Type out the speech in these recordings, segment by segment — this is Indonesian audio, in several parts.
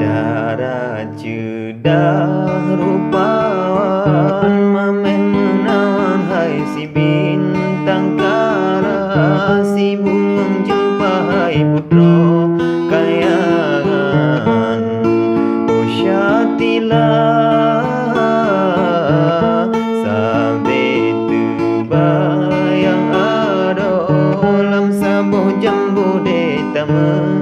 darah cedah rupawan mameh menawan hai si bintang kara si bungang jumpa hai putro kayangan. Usyatilah sampai tuba yang ada dalam sabuh jambu di taman.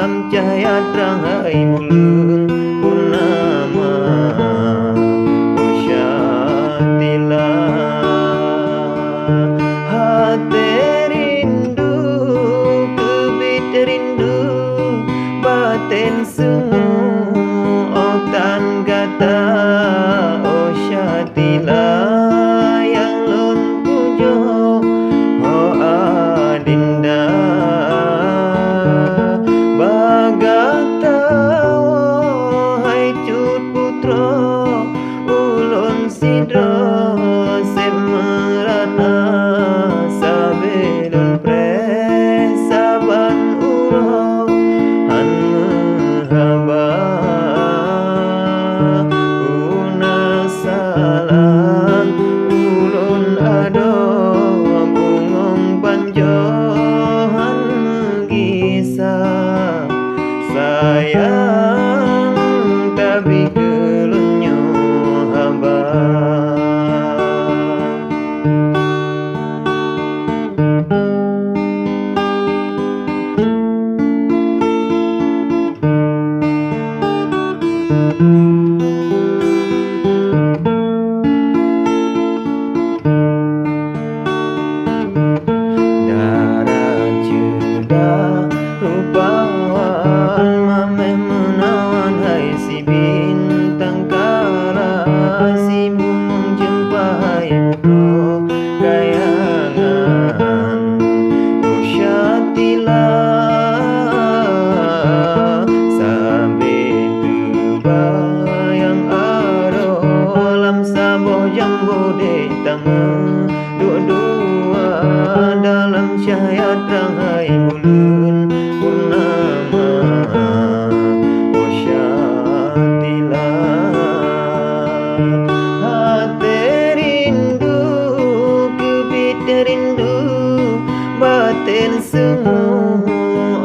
Dalam cahaya terang hai bulan sayang tapi kelunyo haba Darah Dua-dua dalam cahaya terang bulan purnama. Wasyatilah hati rindu kebit rindu batin semua